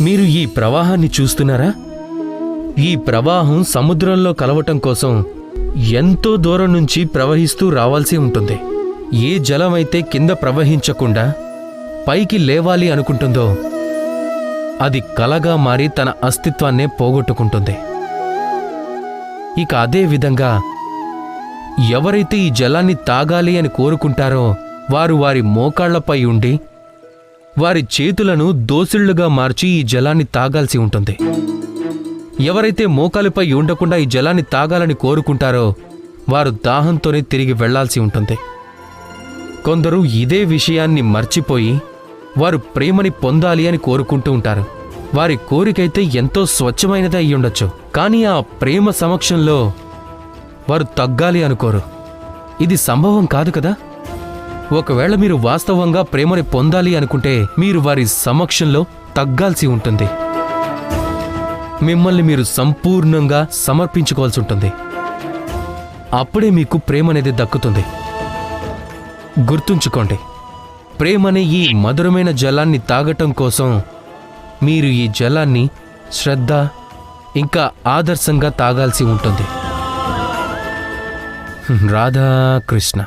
మీరు ఈ ప్రవాహాన్ని చూస్తున్నారా? ఈ ప్రవాహం సముద్రంలో కలవటం కోసం ఎంతో దూరం నుంచి ప్రవహిస్తూ రావాల్సి ఉంటుంది. ఏ జలమైతే కింద ప్రవహించకుండా పైకి లేవాలి అనుకుంటుందో అది కలగా మారి తన అస్తిత్వాన్నే పోగొట్టుకుంటుంది. ఇక అదే విధంగా ఎవరైతే ఈ జలాన్ని తాగాలి అని కోరుకుంటారో వారు వారి మోకాళ్ళపై ఉండి వారి చేతులను దోసిళ్ళుగా మార్చి ఈ జలాన్ని తాగాల్సి ఉంటుంది. ఎవరైతే మోకాలిపై ఉండకుండా ఈ జలాన్ని తాగాలని కోరుకుంటారో వారు దాహంతోనే తిరిగి వెళ్ళాల్సి ఉంటుంది. కొందరు ఇదే విషయాన్ని మర్చిపోయి వారు ప్రేమని పొందాలి అని కోరుకుంటూ ఉంటారు. వారి కోరికైతే ఎంతో స్వచ్ఛమైనదే అయ్యుండొచ్చు కానీ ఆ ప్రేమ సమక్షంలో వారు తగ్గాలి అనుకోరు. ఇది సంభవం కాదు కదా? ఒకవేళ మీరు వాస్తవంగా ప్రేమని పొందాలి అనుకుంటే మీరు వారి సమక్షంలో తగ్గాల్సి ఉంటుంది. మిమ్మల్ని మీరు సంపూర్ణంగా సమర్పించుకోవాల్సి ఉంటుంది. అప్పుడే మీకు ప్రేమ అనేది దక్కుతుంది. గుర్తుంచుకోండి ప్రేమనే ఈ మధురమైన జలాన్ని తాగటం కోసం మీరు ఈ జలాన్ని శ్రద్ధ ఇంకా ఆదర్శంగా తాగాల్సి ఉంటుంది. రాధాకృష్ణ.